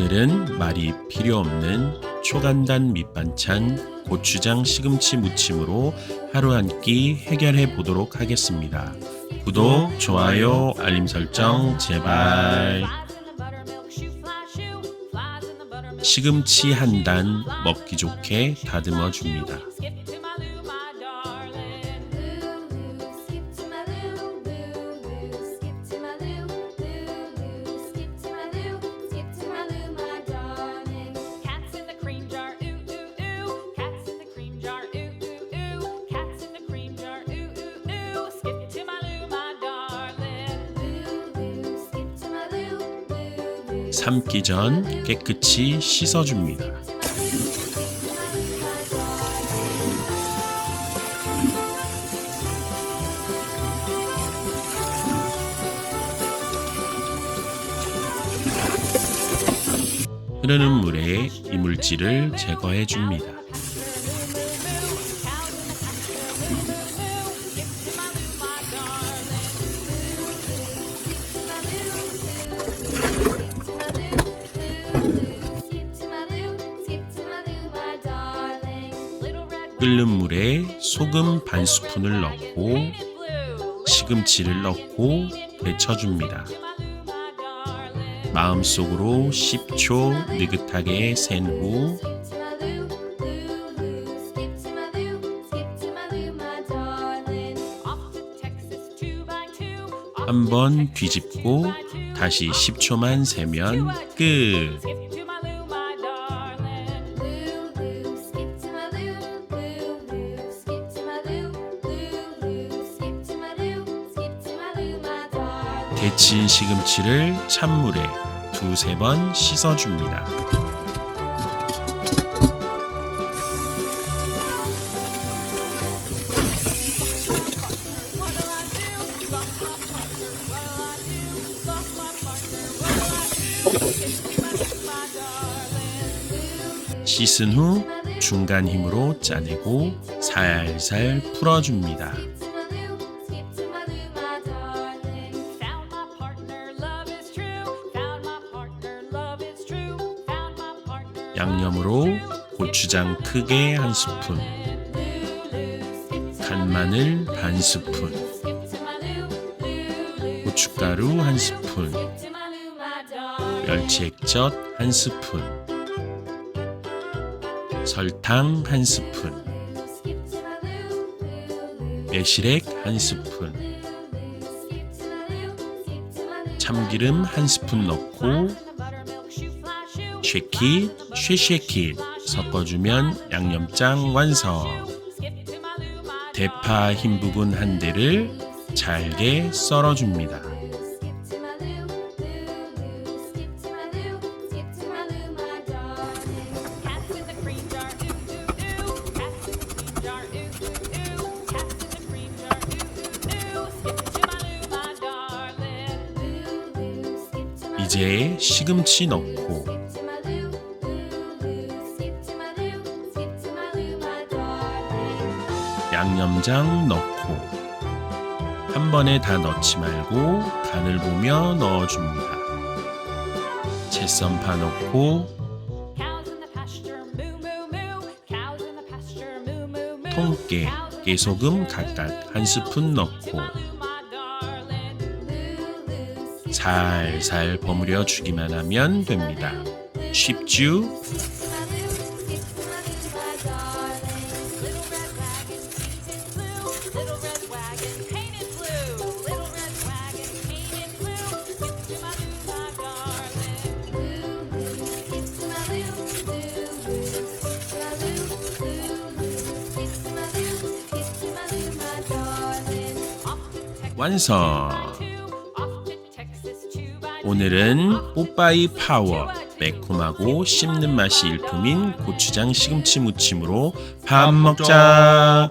오늘은 말이 필요 없는 초간단 밑반찬 고추장 시금치 무침으로 하루 한 끼 해결해 보도록 하겠습니다. 구독, 좋아요, 알림 설정 제발. 시금치 한 단 먹기 좋게 다듬어 줍니다. 삶기 전 깨끗이 씻어 줍니다. 흐르는 물에 이물질을 제거해 줍니다. 끓는 물에 소금 반 스푼을 넣고 시금치를 넣고 데쳐줍니다. 마음속으로 10초 느긋하게 센 후 한번 뒤집고 다시 10초만 세면 끝. 데친 시금치를 찬물에 두세 번 씻어줍니다. 씻은 후 중간 힘으로 짜내고 살살 풀어줍니다. 양념으로 고추장 크게 한 스푼, 간마늘 반 스푼, 고춧가루 한 스푼, 멸치 액젓 한 스푼, 설탕 한 스푼, 매실액 한 스푼, 참기름 한 스푼 넣고 쉐킷, 쉐쉐킷 섞어주면 양념장 완성. 대파 흰 부분 한 대를 잘게 썰어줍니다. Jar, ooh ooh 양념장 넣고 한 번에 다 넣지 말고 간을 보며 넣어줍니다. 채썬파 넣고. 통깨, 깨소금 각각 한 스푼 넣고. 살살 버무려 주기만 하면 됩니다. 쉽죠? 완성! 오늘은 뽀빠이 파워 매콤하고 씹는 맛이 일품인 고추장 시금치 무침으로 밥 먹자.